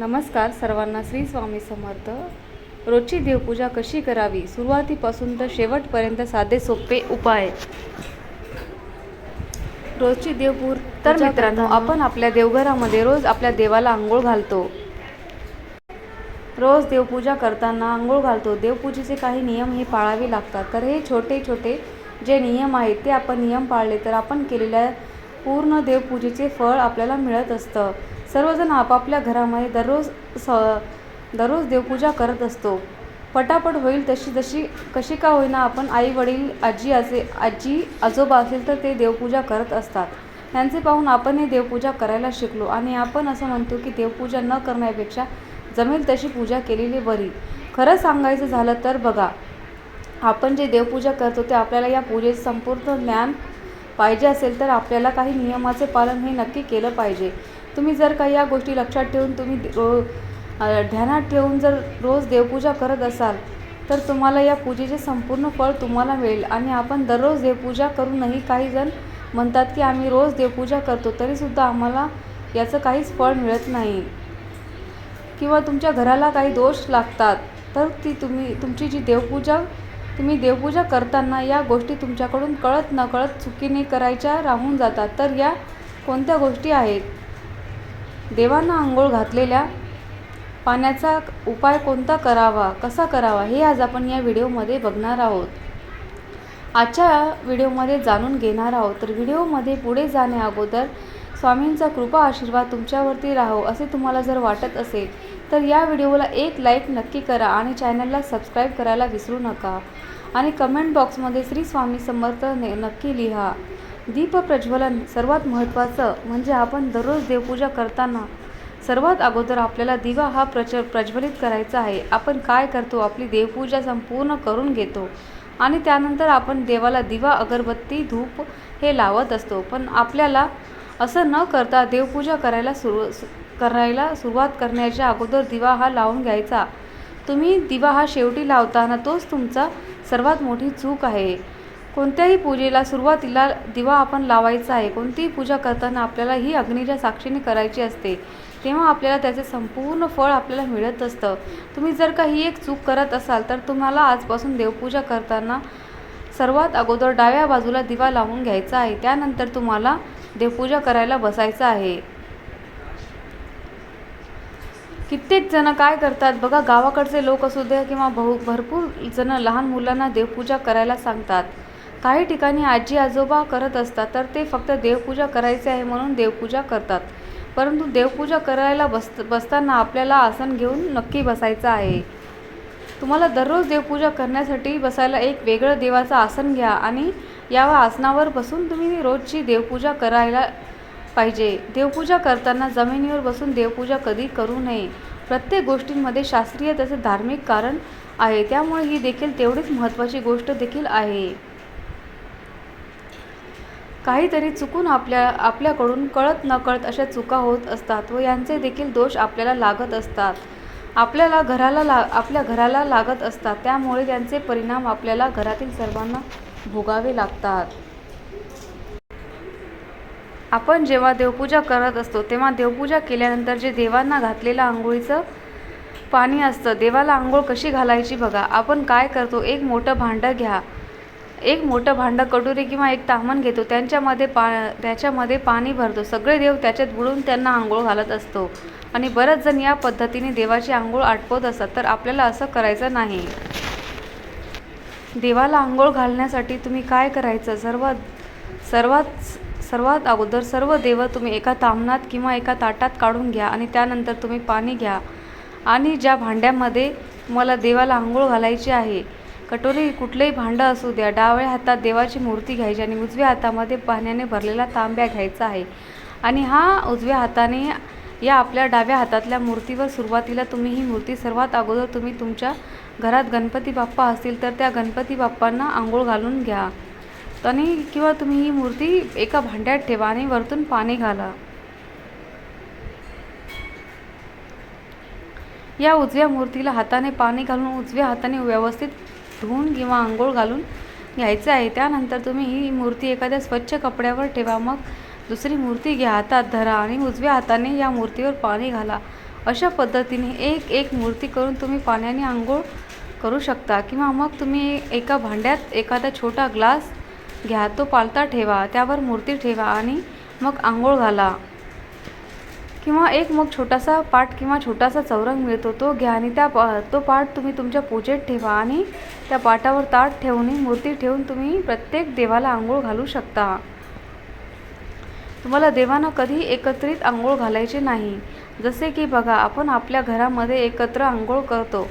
नमस्कार सर्वांना श्री स्वामी समर्थ. रोजची देवपूजा कशी करावी? सुरुवातीपासून तर शेवटपर्यंत साधे सोपे उपाय रोजची देवपूर तर मित्रांनो आपण आपल्या देवघरामध्ये रोज आपल्या देवाला आंघोळ घालतो. रोज देवपूजा करताना आंघोळ घालतो. देवपूजेचे काही नियम हे पाळावे लागतात. तर हे छोटे छोटे जे नियम आहेत ते आपण नियम पाळले तर आपण केलेल्या पूर्ण देवपूजेचे फळ आपल्याला मिळत असतं. सर्वजण आपापल्या घरामध्ये दररोज स दररोज देवपूजा करत असतो. पटापट होईल तशी जशी कशी का होईना आपण आई वडील आजी असे आजी आजोबा असेल तर ते देवपूजा करत असतात. त्यांचे पाहून आपणही देवपूजा करायला शिकलो आणि आपण असं म्हणतो की देवपूजा न करण्यापेक्षा जमेल तशी पूजा केलेली बरी. खरं सांगायचं झालं तर बघा आपण जे देवपूजा करतो ते आपल्याला या पूजेचं संपूर्ण ज्ञान पाहिजे असेल तर आपल्याला काही नियमाचे पालन हे नक्की केलं पाहिजे. तुम्ही जर काही या गोष्टी लक्षात ठेवून तुम्ही रो ध्यानात ठेवून जर रोज देवपूजा करत असाल तर तुम्हाला या पूजेचे संपूर्ण फळ तुम्हाला मिळेल. आणि आपण दररोज देवपूजा करूनही काही जण म्हणतात की आम्ही रोज देवपूजा करतो तरीसुद्धा आम्हाला याचं काहीच फळ मिळत नाही. किंवा तुमच्या घराला काही दोष लागतात तर ती तुम्ही तुमची जी देवपूजा तुम्ही देवपूजा करताना या गोष्टी तुमच्याकडून कळत नकळत चुकीने करायच्या राहून जातात. तर या कोणत्या गोष्टी आहेत? देवांना आंघोळ घातलेल्या पाण्याचा उपाय कोणता करावा कसा करावा हे आज आपण या व्हिडिओमध्ये बघणार आहोत. आजच्या व्हिडिओमध्ये जाणून घेणार आहोत. तर व्हिडिओमध्ये पुढे जाण्या अगोदर स्वामींचा कृपा आशीर्वाद तुमच्यावरती राहो असे तुम्हाला जर वाटत असेल तर या व्हिडिओला एक लाईक नक्की करा आणि चॅनलला सबस्क्राईब करायला विसरू नका. आणि कमेंट बॉक्समध्ये श्री स्वामी समर्थ नक्की लिहा. दीपप्रज्वलन सर्वात महत्त्वाचं म्हणजे आपण दररोज देवपूजा करताना सर्वात अगोदर आपल्याला दिवा हा प्रच प्रज्वलित करायचा आहे. आपण काय करतो? आपली देवपूजा संपूर्ण करून घेतो. आणि त्यानंतर आपण देवाला दिवा अगरबत्ती धूप हे लावत असतो. पण आपल्याला असं न करता देवपूजा करायला सुरू करायला सुरुवात करण्याच्या अगोदर दिवा हा लावून घ्यायचा. तुम्ही दिवा हा शेवटी लावताना तोच तुमचा सर्वात मोठी चूक आहे. कोणत्याही पूजेला सुरुवातीला दिवा आपण लावायचा आहे. कोणतीही पूजा करताना आपल्याला ही अग्नीच्या साक्षीने करायची असते. तेव्हा आपल्याला त्याचे संपूर्ण फळ आपल्याला मिळत असतं. तुम्ही जर का ही एक चूक करत असाल तर तुम्हाला आजपासून देवपूजा करताना सर्वात अगोदर डाव्या बाजूला दिवा लावून घ्यायचा आहे. त्यानंतर तुम्हाला देवपूजा करायला बसायचं आहे. कित्येक जण काय करतात? बघा गावाकडचे लोक असू द्या किंवा बहु भरपूर जण लहान मुलांना देवपूजा करायला सांगतात. काही ठिकाणी आजी आजोबा करत असतात तर ते फक्त देवपूजा करायचे आहे म्हणून देवपूजा करतात. परंतु देवपूजा करायला बस बसताना आपल्याला आसन घेऊन नक्की बसायचं आहे. तुम्हाला दररोज देवपूजा करण्यासाठी बसायला एक वेगळं देवाचं आसन घ्या आणि या आसनावर बसून तुम्ही रोजची देवपूजा करायला पाहिजे. देवपूजा करताना जमिनीवर बसून देवपूजा कधी करू नये. प्रत्येक गोष्टींमध्ये शास्त्रीय तसे धार्मिक कारण आहे. त्यामुळे ही देखील तेवढीच महत्त्वाची गोष्ट देखील आहे. काहीतरी चुकून आपल्या आपल्याकडून कळत नकळत अशा चुका होत असतात व यांचे देखील दोष आपल्याला लागत असतात. आपल्याला घराला ला आपल्या घराला लागत असतात. त्यामुळे त्यांचे परिणाम आपल्याला घरातील सर्वांना भोगावे लागतात. आपण जेव्हा देवपूजा करत असतो तेव्हा देवपूजा केल्यानंतर जे देवांना घातलेलं आंघोळीचं पाणी असतं देवाला आंघोळ कशी घालायची बघा. आपण काय करतो? एक मोठं भांडं घ्या. एक मोठं भांडं कटोरी किंवा एक तामण घेतो. त्यांच्यामध्ये पा त्याच्यामध्ये पाणी भरतो. सगळे देव त्याच्यात बुडून त्यांना आंघोळ घालत असतो. आणि बरेच जण या पद्धतीने देवाची आंघोळ आटपत असतात. तर आपल्याला असं करायचं नाही. देवाला आंघोळ घालण्यासाठी तुम्ही काय करायचं? सर्वात सर्वात सर्वात अगोदर सर्व देव तुम्ही एका तामणात किंवा एका ताटात काढून घ्या आणि त्यानंतर तुम्ही पाणी घ्या. आणि ज्या भांड्यामध्ये तुम्हाला देवाला आंघोळ घालायची आहे कटोरी कुठलंही भांडं असू द्या डाव्या हातात देवाची मूर्ती घ्यायची आणि उजव्या हातामध्ये पाण्याने भरलेला तांब्या घ्यायचा आहे. आणि हा उजव्या हाताने या आपल्या डाव्या हातातल्या मूर्तीवर सुरुवातीला तुम्ही ही मूर्ती सर्वात अगोदर तुम्ही तुमच्या घरात गणपती बाप्पा असतील तर त्या गणपती बाप्पांना आंघोळ घालून घ्या. आणि किंवा तुम्ही ही मूर्ती एका भांड्यात ठेवा आणि वरतून पाणी घाला. या उजव्या मूर्तीला हाताने पाणी घालून उजव्या हाताने व्यवस्थित धुवून किंवा आंघोळ घालून घ्यायचं आहे. त्यानंतर तुम्ही ही मूर्ती एखाद्या स्वच्छ कपड्यावर ठेवा. मग दुसरी मूर्ती घ्या. हातात धरा आणि उजव्या हाताने या मूर्तीवर पाणी घाला. अशा पद्धतीने एक एक मूर्ती करून तुम्ही पाण्याने आंघोळ करू शकता. किंवा मग तुम्ही एका भांड्यात एखादा छोटा ग्लास घ्या. तो पालता ठेवा. त्यावर मूर्ती ठेवा आणि मग आंघोळ घाला. किंवा एक मग छोटासा पाट किंवा छोटासा चौरंग मिळतो तो घ्या आणि त्या पा तो पाट तुम्ही तुमच्या पूजेत ठेवा आणि त्या पाटावर ताट ठेवून मूर्ती ठेवून तुम्ही प्रत्येक देवाला आंघोळ घालू शकता. तुम्हाला देवांना कधी एकत्रित आंघोळ घालायचे नाही. जसे की बघा आपण आपल्या घरामध्ये एकत्र आंघोळ करतो.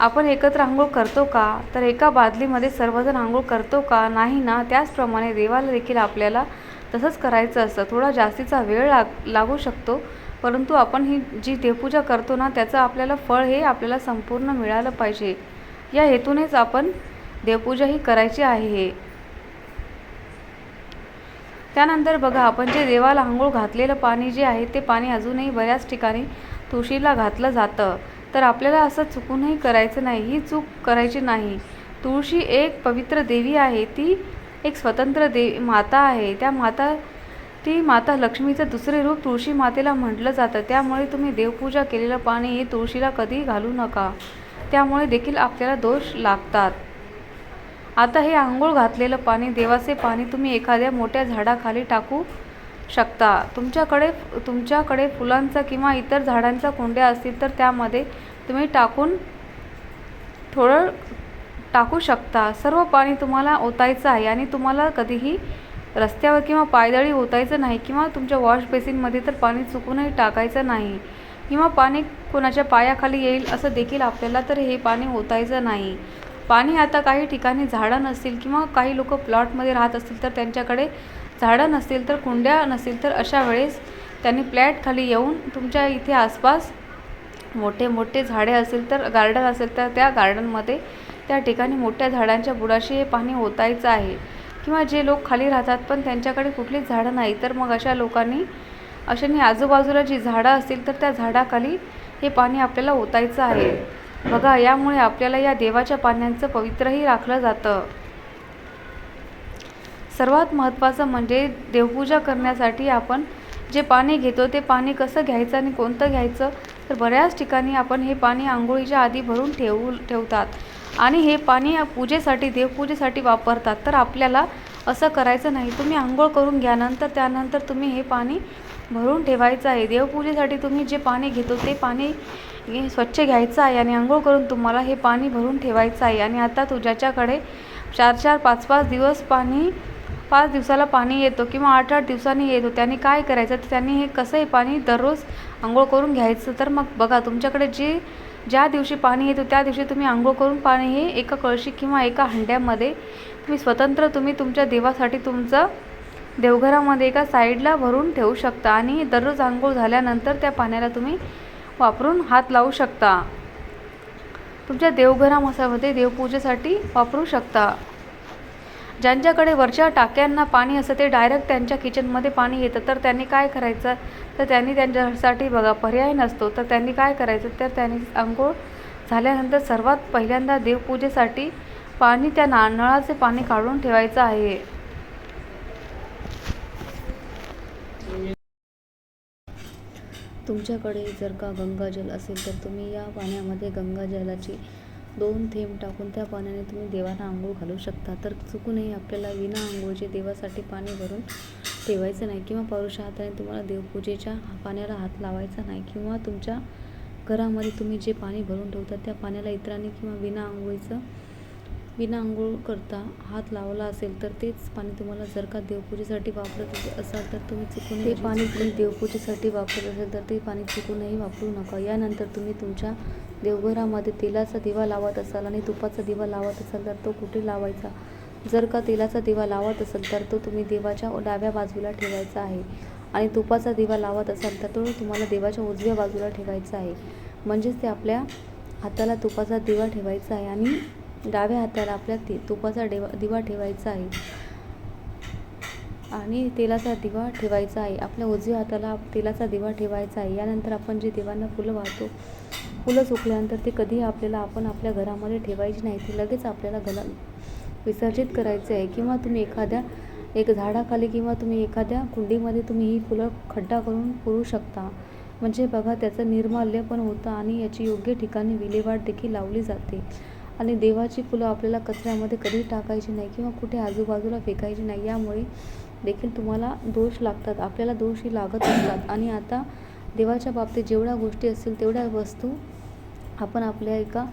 आपण एकत्र आंघोळ करतो का? तर एका बादलीमध्ये सर्वजण आंघोळ करतो का? नाही ना त्याचप्रमाणे देवाला देखील आपल्याला तसंच करायचं असतं. थोडा जास्तीचा वेळ लाग लागू शकतो. परंतु आपण ही जी देवपूजा करतो ना त्याचं आपल्याला फळ हे आपल्याला संपूर्ण मिळालं पाहिजे. या हेतूनेच आपण देवपूजा ही करायची आहे. हे त्यानंतर बघा आपण जे देवाला आंघोळ घातलेलं पाणी जे आहे ते पाणी अजूनही बऱ्याच ठिकाणी तुळशीला घातलं जातं. तर आपल्याला असं चुकूनही करायचं नाही. ही चूक करायची नाही. तुळशी एक पवित्र देवी आहे. ती एक स्वतंत्र देवी माता आहे. त्या माता ती माता लक्ष्मीचं दुसरे रूप तुळशी मातेला म्हटलं जातं. त्यामुळे तुम्ही देवपूजा केलेलं पाणी हे तुळशीला कधी घालू नका. त्यामुळे देखील आपल्याला दोष लागतात. आता हे आंघोळ घातलेलं पाणी देवाचे पाणी तुम्ही एखाद्या मोठ्या झाडाखाली टाकू शकता. तुमच्याकडे तुमच्याकडे फुलांचा किंवा इतर झाडांचा कुंड्या असतील तर त्यामध्ये तुम्ही टाकून थोडं टाकू शकता. सर्व पाणी तुम्हाला ओतायचं आहे आणि तुम्हाला कधीही रस्त्यावर किंवा पायदळी ओतायचं नाही किंवा तुमच्या वॉश बेसिनमध्ये तर पाणी चुकूनही टाकायचं नाही किंवा पाणी कोणाच्या पायाखाली येईल असं देखील आपल्याला तर हे पाणी ओतायचं नाही. पाणी आता काही ठिकाणी झाडं नसतील किंवा काही लोक प्लॉटमध्ये राहत असतील तर त्यांच्याकडे झाडं नसतील तर कुंड्या नसतील तर अशा वेळेस त्यांनी प्लॅटखाली येऊन तुमच्या इथे आसपास मोठे मोठे झाडे असेल तर गार्डन असेल तर त्या गार्डनमध्ये त्या ठिकाणी मोठ्या झाडांच्या बुडाशी हे पाणी ओतायचं आहे. किंवा जे लोक खाली राहतात पण त्यांच्याकडे कुठलीच झाडं नाही तर मग अशा लोकांनी अशाने आजूबाजूला जी झाडं असतील तर त्या झाडाखाली हे पाणी आपल्याला ओतायचं आहे. बघा यामुळे आपल्याला या देवाच्या पाण्याचं पवित्रही राखलं जातं. सर्वात महत्त्वाचं म्हणजे देवपूजा करण्यासाठी आपण जे पाणी घेतो ते पाणी कसं घ्यायचं आणि कोणतं घ्यायचं? तर बऱ्याच ठिकाणी आपण हे पाणी आंघोळीच्या आधी भरून ठेवू ठेवतात. आणि हे पाणी पूजेसाठी देवपूजेसाठी वापरतात. तर आपल्याला असं करायचं नाही. तुम्ही आंघोळ करून घ्या. नंतर त्यानंतर तुम्ही हे पाणी भरून ठेवायचं आहे. देवपूजेसाठी तुम्ही जे पाणी घेतो ते पाणी स्वच्छ घ्यायचं आहे आणि आंघोळ करून तुम्हाला हे पाणी भरून ठेवायचं आहे. आणि आता तू ज्याच्याकडे चार चार पाच पाच दिवस पाणी पाच दिवसाला पाणी येतो किंवा आठ आठ दिवसांनी येतो त्यांनी काय करायचं? तर त्यांनी हे कसं हे पाणी दररोज आंघोळ करून घ्यायचं. तर मग बघा तुमच्याकडे जे ज्या दिवशी पाणी येतो त्या दिवशी तुम्ही आंघोळ करून पाणी हे एका कळशी किंवा एका हंड्यामध्ये तुम्ही स्वतंत्र तुम्ही तुमच्या देवासाठी तुमचं देवघरामध्ये एका साईडला भरून ठेवू शकता आणि दररोज आंघोळ झाल्यानंतर त्या पाण्याला तुम्ही वापरून हात लावू शकता. तुमच्या देवघरामध्ये देवपूजेसाठी वापरू शकता. ज्यांच्याकडे वरच्या टाक्यांना पाणी असं ते डायरेक्ट त्यांच्या किचनमध्ये पाणी येतं. तर त्यांनी काय करायचं? तर त्यांनी त्यांच्यासाठी बघा पर्याय नसतो. तर त्यांनी काय करायचं? तर त्यांनी आंघोळ झाल्यानंतर सर्वात पहिल्यांदा देवपूजेसाठी पाणी त्या ना नळाचे पाणी काढून ठेवायचं आहे. तुमच्याकडे जर का गंगाजल असेल तर तुम्ही या पाण्यामध्ये गंगाजलाची दोन थेंब टाकून त्या पाण्याने तुम्ही देवाला आंघोळ घालू शकता. तर चुकूनही आपल्याला विना आंघोळचे देवासाठी पाणी भरून ठेवायचं नाही किंवा पौरुषा हाताने तुम्हाला देवपूजेच्या पाण्याला हात लावायचा नाही किंवा तुमच्या घरामध्ये तुम्ही जे पाणी भरून ठेवता त्या पाण्याला इतरांनी किंवा विना आंघोळीचं विना आंघोळ करता हात लावला असेल तर तेच पाणी तुम्हाला जर का देवपूजेसाठी वापरत असाल तर तुम्ही चुकून ते पाणी तुम्ही देवपूजेसाठी वापरत असेल तर ते पाणी चुकूनही वापरू नका. यानंतर तुम्ही तुमच्या देवघरामध्ये तेलाचा दिवा लावत असाल आणि तुपाचा दिवा लावत असाल तर तो कुठे लावायचा? जर का तेलाचा दिवा लावत असेल तर तो तुम्ही देवाच्या डाव्या बाजूला ठेवायचा आहे आणि तुपाचा दिवा लावत असाल तर तो तुम्हाला देवाच्या उजव्या बाजूला ठेवायचा आहे. म्हणजेच ते आपल्या हाताला तुपाचा दिवा ठेवायचा आहे आणि डाव्या हाताला आपल्या ते तुपाचा देवा दिवा ठेवायचा आहे. आणि तेलाचा दिवा ठेवायचा आहे. आपल्या उजव्या हाताला तेलाचा दिवा ठेवायचा आहे. यानंतर आपण जे देवांना फुलं वाहतो फुलं सुकल्यानंतर ते कधी आपल्याला आपण आपल्या घरामध्ये ठेवायची नाही. ते लगेच आपल्याला घरा विसर्जित करायचे आहे. किंवा तुम्ही एखाद्या एक झाडाखाली किंवा तुम्ही एखाद्या कुंडीमध्ये तुम्ही ही फुलं खड्डा करून पुरू शकता. म्हणजे बघा त्याचं निर्माल्य पण होतं आणि याची योग्य ठिकाणी विल्हेवाट देखील लावली जाते. आणि देवाची फुलं आपल्याला कचऱ्यामध्ये कधी टाकायची नाही किंवा कुठे आजूबाजूला फेकायची नाही यामुळे देखील तुम्हाला दोष लागतात. आपल्याला दोषही लागत असतात. आणि आता देवाच्या बाबतीत जेवढ्या गोष्टी असतील तेवढ्या वस्तू आपण आपल्या एका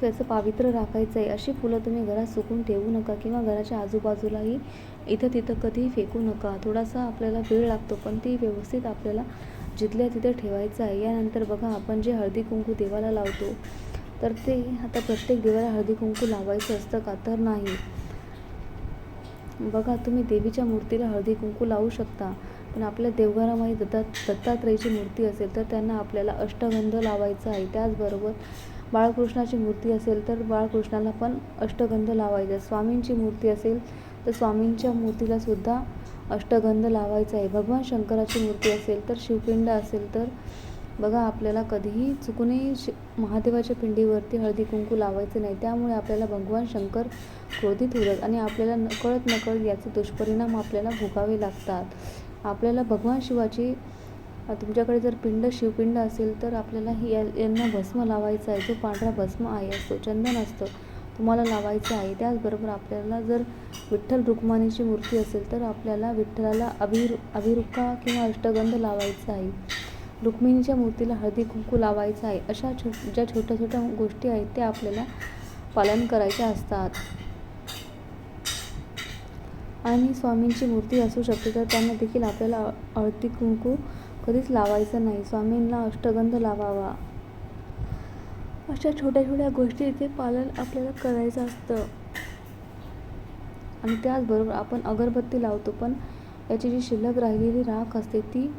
त्याचं पावित्र्य राखायचं आहे. अशी फुलं तुम्ही घरात सुकून ठेवू नका किंवा घराच्या आजूबाजूलाही इथं तिथं कधीही फेकू नका. थोडासा आपल्याला वेळ लागतो पण ती व्यवस्थित आपल्याला जिथल्या तिथं ठेवायचं आहे. यानंतर बघा आपण जे हळदी कुंकू देवाला लावतो तर ते आता प्रत्येक देवाला हळदी कुंकू लावायचं असतं का तर नाही. बघा तुम्ही देवीच्या मूर्तीला हळदी कुंकू लावू शकता पण आपल्या देवघरामध्ये दत्ता दत्तात्रेयची मूर्ती असेल तर त्यांना आपल्याला अष्टगंध लावायचा आहे. त्याचबरोबर बाळकृष्णाची मूर्ती असेल तर बाळकृष्णाला पण अष्टगंध लावायचा स्वामींची मूर्ती असेल तर स्वामींच्या मूर्तीला सुद्धा अष्टगंध लावायचा आहे. भगवान शंकराची मूर्ती असेल तर शिवपिंड असेल तर बघा आपल्याला कधीही चुकूनही शि महादेवाच्या पिंडीवरती हळदी कुंकू लावायचं नाही. त्यामुळे आपल्याला भगवान शंकर क्रोधित होतात आणि आपल्याला नकळत नकळत याचे दुष्परिणाम आपल्याला भोगावे लागतात. आपल्याला भगवान शिवाची तुमच्याकडे जर पिंड शिवपिंड असेल तर आपल्याला ही यांना भस्म लावायचा आहे. जो पांढरा भस्म आहे असतो चंदन असतं तुम्हाला लावायचं आहे. त्याचबरोबर आपल्याला जर विठ्ठल रुक्मानीची मूर्ती असेल तर आपल्याला विठ्ठलाला अभिरु अभिरुका किंवा अष्टगंध लावायचा आहे. रुक्मिणीच्या मूर्तीला हळदी कुंकू लावायचं आहे. अशा छो ज्या छोट्या छोट्या गोष्टी आहेत त्या आपल्याला पालन करायच्या असतात. आणि स्वामींची मूर्ती असू शकते तर त्यांना देखील आपल्याला हळदी कुंकू कधीच लावायचं नाही. स्वामींना अष्टगंध लावावा. अशा छोट्या छोट्या गोष्टी इथे पालन आपल्याला करायचं असतं. आणि त्याचबरोबर आपण अगरबत्ती लावतो पण याची जी शिल्लक राहिलेली राख असते ती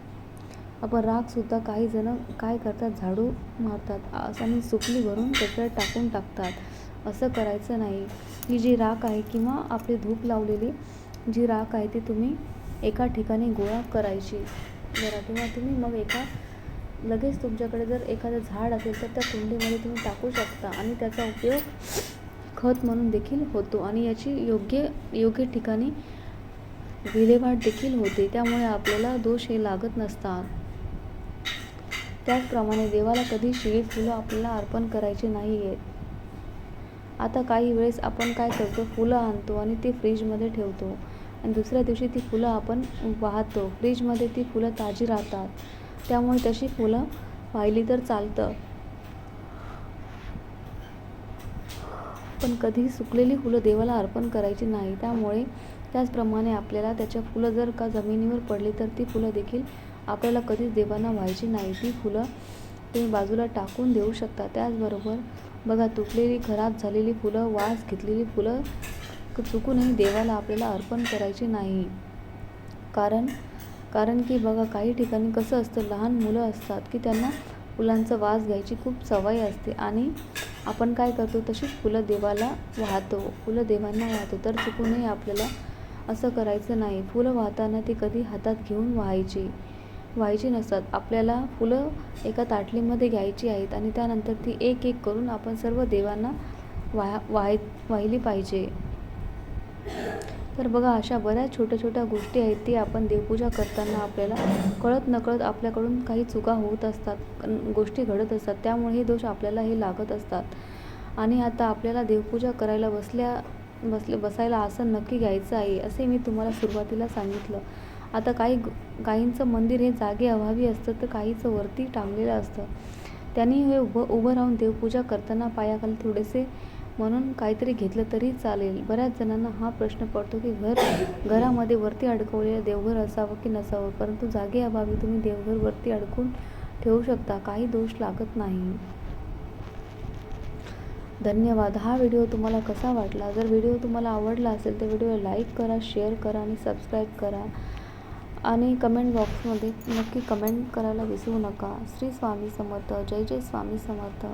आपण राखसुद्धा काही जण काय करतात? झाडू मारतात. असं आणि सुकली भरून त्याच्यात टाकून टाकतात. असं करायचं नाही. ही जी राख आहे किंवा आपली धूप लावलेली जी राख आहे ती तुम्ही एका ठिकाणी गोळा करायची. जरा किंवा तुम्ही मग एका लगेच तुमच्याकडे जर एखादं झाड असेल तर त्या कुंडीमध्ये तुम्ही टाकू शकता आणि त्याचा उपयोग खत म्हणून देखील होतो आणि याची योग्य योग्य ठिकाणी विल्हेवाट देखील होते. त्यामुळे आपल्याला दोष हे लागत नसतात. त्याचप्रमाणे देवाला कधी शिळी फुलं आपल्याला अर्पण करायची नाही आहेत. आता काही वेळेस आपण काय करतो फुलं आणतो आणि ती फ्रीजमध्ये ठेवतो. आणि दुसऱ्या दिवशी ती फुलं आपण वाहतो. फ्रीजमध्ये ती फुलं ताजी राहतात. त्यामुळे तशी फुलं वाहिली तर चालतं. पण कधी सुकलेली फुलं देवाला अर्पण करायची नाही. त्यामुळे त्याचप्रमाणे आपल्याला त्याच्या फुलं जर का जमिनीवर पडली तर ती फुलं देखील आपल्याला कधीच देवांना व्हायची नाही. ती फुलं तुम्ही बाजूला टाकून देऊ शकता. त्याचबरोबर बघा तुटलेली खराब झालेली फुलं वास घेतलेली फुलं चुकूनही देवाला आपल्याला अर्पण करायची नाही. कारण कारण की बघा काही ठिकाणी कसं असतं लहान मुलं असतात की त्यांना फुलांचा वास घ्यायची खूप सवय असते आणि आपण काय करतो तशीच फुलं देवाला वाहतो. फुलं देवांना वाहतो तर चुकूनही आपल्याला असं करायचं नाही. फुलं वाहताना ती कधी हातात घेऊन व्हायची. व्हायची नसतात. आपल्याला फुलं एका ताटलीमध्ये घ्यायची आहेत आणि त्यानंतर ती एक एक करून आपण सर्व देवांना वाह वाह वाहिली पाहिजे. तर बघा अशा बऱ्याच छोट्या छोट्या गोष्टी आहेत ती आपण देवपूजा करताना आपल्याला कळत नकळत आपल्याकडून काही चुका होत असतात गोष्टी घडत असतात त्यामुळे हे दोष आपल्याला हे लागत असतात. आणि आता आपल्याला देवपूजा करायला बसल्या बसले बसायला आसन नक्की घ्यायचं आहे असे मी तुम्हाला सुरुवातीला सांगितलं. आता काही गाईंचं काहींचं मंदिर हे जागे अभावी असतं तर काहीचं वरती टांगलेलं असतं. त्यांनी हे उभं उभं राहून देवपूजा करताना पायाखाली थोडेसे म्हणून काहीतरी घेतलं तरी चालेल. बऱ्याच जणांना हा प्रश्न पडतो की घर घरामध्ये वरती अडकवलेलं देवघर असावं की नसावं? परंतु जागे अभावी तुम्ही देवघर वरती अडकून ठेवू शकता. काही दोष लागत नाही. धन्यवाद. हा व्हिडिओ तुम्हाला कसा वाटला? जर व्हिडिओ तुम्हाला आवडला असेल तर व्हिडिओला लाईक करा शेअर करा आणि सबस्क्राईब करा. आणि कमेंट बॉक्समध्ये नक्की कमेंट करायला विसरू नका. श्री स्वामी समर्थ. जय जय स्वामी समर्थ.